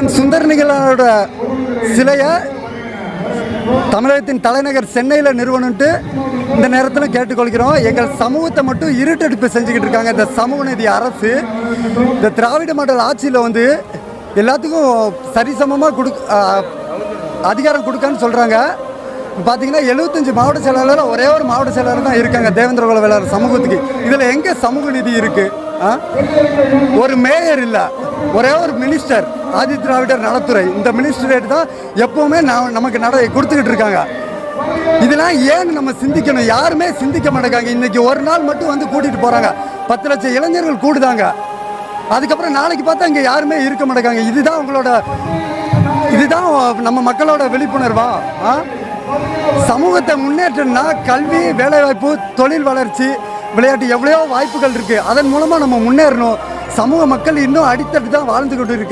வீரன் சுந்தரனிகளோட சிலையை தமிழகத்தின் தலைநகர் சென்னையில் நிறுவனம்ட்டு இந்த நேரத்தில் கேட்டுக்கொள்கிறோம். எங்கள் சமூகத்தை மட்டும் இருட்டடிப்பு செஞ்சுக்கிட்டு இருக்காங்க இந்த சமூக நிதி அரசு. இந்த திராவிட மாடல் ஆட்சியில் வந்து எல்லாத்துக்கும் சரிசமமாக கொடு அதிகாரம் கொடுக்கான்னு சொல்கிறாங்க பார்த்தீங்கன்னா எழுபத்தஞ்சு மாவட்ட செயலாளர் ஒரே ஒரு மாவட்ட செயலாளர் தான் இருக்காங்க தேவேந்திர குல வேளாளர் சமூகத்துக்கு. இதில் எங்கே சமூக நிதி இருக்குது ஒரு மேயர் இல்லை. ஒரே ஒரு மினிஸ்டர் ஆதி திராவிடர் நலத்துறை. இந்த மினிஸ்டரேட் தான் எப்பவுமே நான் நமக்கு நட கொடுத்துக்கிட்டு இருக்காங்க. இதெல்லாம் ஏன் நம்ம சிந்திக்கணும். யாருமே சிந்திக்க மாட்டேங்காங்க. இன்னைக்கு ஒரு நாள் மட்டும் வந்து கூட்டிட்டு போறாங்க. பத்து லட்சம் இளைஞர்கள் கூடுதாங்க. அதுக்கப்புறம் நாளைக்கு பார்த்தா இங்கே யாருமே இருக்க மாட்டேங்காங்க. இதுதான் உங்களோட இதுதான் நம்ம மக்களோட விழிப்புணர்வா? ஆ? சமூகத்தை முன்னேற்றம்னா கல்வி வேலைவாய்ப்பு தொழில் வளர்ச்சி விளையாட்டு எவ்வளையோ வாய்ப்புகள் இருக்குது அதன் மூலமாக நம்ம முன்னேறணும். சமூக மக்கள் இன்னும் அடித்தடி தான் வாழ்ந்து கொண்டு இருக்காங்க.